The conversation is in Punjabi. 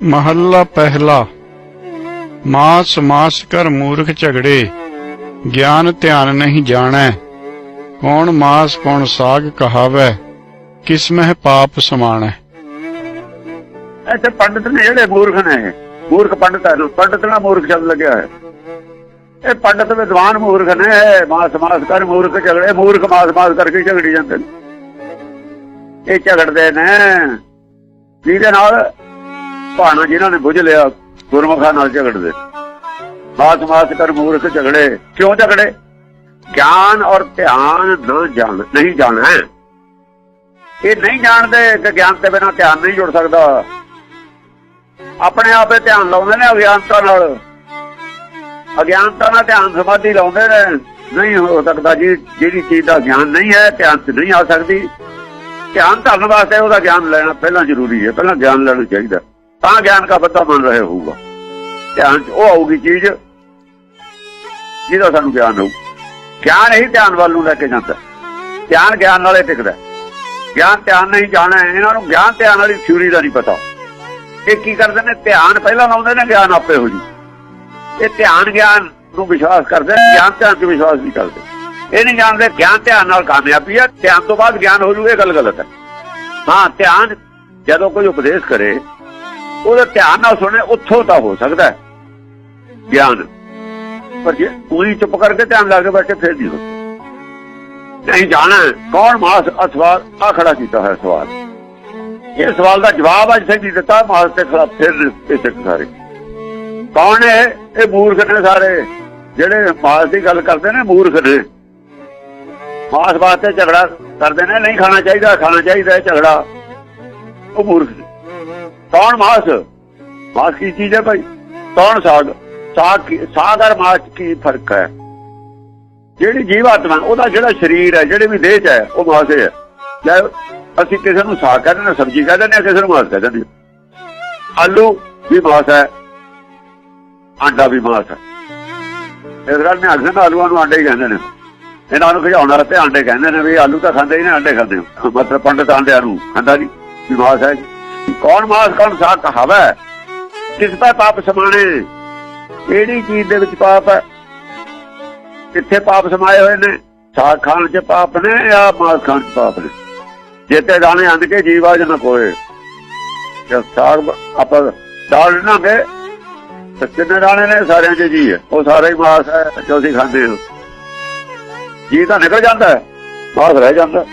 ਮਹੱਲਾ ਪਹਿਲਾ। ਮਾਸ ਮਾਸ ਕਰ ਮੂਰਖ ਝਗੜੇ, ਗਿਆਨ ਧਿਆਨ ਨਹੀਂ ਜਾਣੈ। ਕੌਣ ਮਾਸ, ਕੌਣ ਸਾਗ ਕਹਾਵੈ, ਕਿਸ ਮਹਿ ਪਾਪ ਸਮਾਣੈ। ਇੱਥੇ ਪੰਡਤ ਨੇ ਜਿਹੜੇ ਮੂਰਖ ਨੇ, ਮੂਰਖ ਪੰਡਤ ਹੈ, ਪੰਡਤ ਨਾਲ ਮੂਰਖ ਸ਼ਬਦ ਲੱਗਿਆ ਹੈ ਇਹ ਪੰਡਤ ਵਿਦਵਾਨ ਮੂਰਖ ਨੇ ਮਾਸ ਮਾਸ ਕਰ ਮੂਰਖ ਝਗੜੇ, ਮੂਰਖ ਮਾਸ ਮਾਸ ਕਰਕੇ ਝਗੜੀ ਜਾਂਦੇ ਨੇ। ਇਹ ਝਗੜਦੇ ਨੇ, ਜਿਹਦੇ ਨਾਲ ਭਾਣਾ ਜਿਨ੍ਹਾਂ ਨੇ ਬੁੱਝ ਲਿਆ, ਗੁਰਮੁਖਾਂ ਨਾਲ ਝਗੜਦੇ। ਮਾਸ ਮਾਸ ਕਰ ਮੂਰਖ ਝਗੜੇ। ਕਿਉਂ ਝਗੜੇ? ਗਿਆਨ ਔਰ ਧਿਆਨ ਨਾ ਜਾਣ, ਨਹੀਂ ਜਾਣਾ ਇਹ ਨਹੀਂ ਜਾਣਦੇ ਕਿ ਗਿਆਨ ਤੇ ਬਿਨਾਂ ਧਿਆਨ ਨਹੀਂ ਜੁੜ ਸਕਦਾ। ਆਪਣੇ ਆਪੇ ਧਿਆਨ ਲਾਉਂਦੇ ਨੇ ਅਗਿਆਨਤਾ ਨਾਲ। ਅਗਿਆਨਤਾ ਨਾਲ ਧਿਆਨ ਸਮਾਧੀ ਲਾਉਂਦੇ ਨੇ। ਨਹੀਂ ਹੋ ਸਕਦਾ ਜੀ, ਜਿਹੜੀ ਚੀਜ਼ ਦਾ ਗਿਆਨ ਨਹੀਂ ਹੈ, ਧਿਆਨ 'ਚ ਨਹੀਂ ਆ ਸਕਦੀ। ਧਿਆਨ ਧਰਨ ਵਾਸਤੇ ਉਹਦਾ ਗਿਆਨ ਲੈਣਾ ਪਹਿਲਾਂ ਜ਼ਰੂਰੀ ਹੈ, ਪਹਿਲਾਂ ਗਿਆਨ ਲੈਣਾ ਚਾਹੀਦਾ। ਤਾਂ ਗਿਆਨ ਦਾ ਬੰਦਾ ਬਣ ਰਿਹਾ ਹੋਊਗਾ। ਧਿਆਨ 'ਚ ਉਹ ਆਊਗੀ ਚੀਜ਼ ਜਿਹਦਾ ਸਾਨੂੰ ਗਿਆਨ ਹੋਊ। ਗਿਆਨ ਹੀ ਧਿਆਨ ਵੱਲ ਨੂੰ ਲੈ ਕੇ ਜਾਂਦਾ। ਧਿਆਨ ਗਿਆਨ ਨਾਲੇ ਟਿਕਦਾ। ਗਿਆਨ ਧਿਆਨ ਨਹੀਂ ਜਾਣਾ, ਇਹਨਾਂ ਨੂੰ ਗਿਆਨ ਧਿਆਨ ਵਾਲੀ ਥਿਊਰੀ ਦਾ ਨਹੀਂ ਪਤਾ। ਇਹ ਕੀ ਕਰਦੇ ਨੇ? ਧਿਆਨ ਪਹਿਲਾਂ ਲਾਉਂਦੇ ਨੇ, ਗਿਆਨ ਆਪੇ ਹੋ ਜੂ। ਇਹ ਧਿਆਨ ਗਿਆਨ ਨੂੰ ਵਿਸ਼ਵਾਸ ਕਰਦੇ ਗਿਆਨ ਧਿਆਨ ਤੇ ਵਿਸ਼ਵਾਸ ਨਹੀਂ ਕਰਦੇ। ਇਹ ਨਹੀਂ ਜਾਣਦੇ, ਗਿਆਨ ਧਿਆਨ ਨਾਲ ਕਾਮਯਾਬੀ ਹੈ ਧਿਆਨ ਤੋਂ ਬਾਅਦ ਗਿਆਨ ਹੋ ਜੂ, ਇਹ ਗੱਲ ਗਲਤ ਹੈ। ਹਾਂ, ਧਿਆਨ ਜਦੋਂ ਕੋਈ ਉਪਦੇਸ਼ ਕਰੇ ਉਹਦੇ ਧਿਆਨ ਨਾਲ ਸੁਣੇ ਉੱਥੋਂ ਤਾਂ ਹੋ ਸਕਦਾ ਗਿਆਨ। ਪਰ ਜੇ ਪੂਰੀ ਚੁੱਪ ਕਰਕੇ ਧਿਆਨ ਲਾ ਕੇ ਬੈਠੇ, ਫਿਰ ਨਹੀਂ ਹੋ ਨਹੀਂ ਜਾਣਾ ਕੌਣ ਮਾਸ ਆਹ ਆ ਖੜਾ ਕੀਤਾ ਹੈ ਸਵਾਲ। ਇਹ ਸਵਾਲ ਦਾ ਜਵਾਬ ਅੱਜ ਸਹੀ ਦਿੱਤਾ, ਮਾਸ ਤੇ ਖਿਲਾਫ ਫਿਰ ਇਹ ਸਿੱਖ ਸਾਰੇ। ਕੌਣ ਹੈ ਇਹ ਮੂਰਖ ਨੇ ਸਾਰੇ? ਜਿਹੜੇ ਮਾਸ ਦੀ ਗੱਲ ਕਰਦੇ ਨੇ, ਮੂਰਖ ਨੇ। ਮਾਸ ਵਾਸਤੇ ਝਗੜਾ ਕਰਦੇ ਨੇ, ਨਹੀਂ ਖਾਣਾ ਚਾਹੀਦਾ ਖਾਣਾ ਚਾਹੀਦਾ ਹੈ ਝਗੜਾ। ਉਹ ਮੂਰਖ ਤੌਣ ਮਾਸ? ਮਾਸ ਕੀ ਚੀਜ਼ ਹੈ ਭਾਈ? ਤੌਣ ਸਾਗ? ਸਾਗ ਸਾਗ ਔਰ ਮਾਸ 'ਚ ਕੀ ਫ਼ਰਕ ਹੈ? ਜਿਹੜੀ ਜੀਵਾਤਮਾ, ਉਹਦਾ ਜਿਹੜਾ ਸਰੀਰ ਹੈ, ਜਿਹੜੇ ਵੀ ਦੇਹ ਹੈ, ਉਹ ਮਾਸ ਹੈ। ਜੇ ਅਸੀਂ ਕਿਸੇ ਨੂੰ ਸਾਗ ਕਹਿੰਦੇ ਨੇ ਸਬਜ਼ੀ ਕਹਿੰਦੇ ਨੇ ਕਿਸੇ ਨੂੰ ਮਾਸ ਕਹਿੰਦੇ ਨੇ ਆਲੂ ਵੀ ਮਾਸ ਹੈ, ਆਂਡਾ ਵੀ ਮਾਸ ਹੈ। ਇਸ ਗੱਲ ਨੇ ਅਕਸਰ ਆਲੂਆਂ ਨੂੰ ਆਂਡੇ ਹੀ ਕਹਿੰਦੇ ਨੇ। ਇਹਨਾਂ ਨੂੰ ਖਿਜਾਉਣ ਵਾਸਤੇ ਆਂਡੇ ਕਹਿੰਦੇ ਨੇ ਵੀ ਆਲੂ ਤਾਂ ਖਾਂਦੇ ਹੀ ਨੇ, ਆਂਡੇ ਖਾਂਦੇ ਹੋ। ਮਤਲਬ ਪੰਡਤ ਆਂਡਿਆਂ ਨੂੰ ਖਾਂਦਾ ਜੀ, ਵੀ ਮਾਸ ਹੈ ਜੀ। ਕੌਣ ਮਾਸ ਕੌਣ ਸਾਗ ਕਹਾਵਾ ਕਿਸ ਦਾ ਪਾਪ ਸਮਾਣੇ? ਕਿਹੜੀ ਚੀਜ਼ ਦੇ ਵਿੱਚ ਪਾਪ ਹੈ? ਕਿੱਥੇ ਪਾਪ ਸਮਾਏ ਹੋਏ ਨੇ? ਸਾਗ ਖਾਣ 'ਚ ਪਾਪ ਨੇ ਜਾਂ ਮਾਸ ਖਾਣ 'ਚ ਪਾਪ ਨੇ? ਜੇਤੇ ਦਾਣੇ ਅੰਦ ਕੇ ਜੀਵਾ ਜਨ ਕੋਏ ਜਦ ਸਾਗ ਆਪਾਂ ਦਾਲ ਨਾ ਕਿੰਨੇ ਦਾਣੇ ਨੇ ਸਾਰਿਆਂ 'ਚ ਜੀ। ਹੈ ਉਹ ਸਾਰਾ ਹੀ ਮਾਸ ਹੈ ਜੋ ਅਸੀਂ ਖਾਂਦੇ ਹਾਂ। ਜੀ ਤਾਂ ਨਿਕਲ ਜਾਂਦਾ ਹੈ, ਮਾਸ ਰਹਿ ਜਾਂਦਾ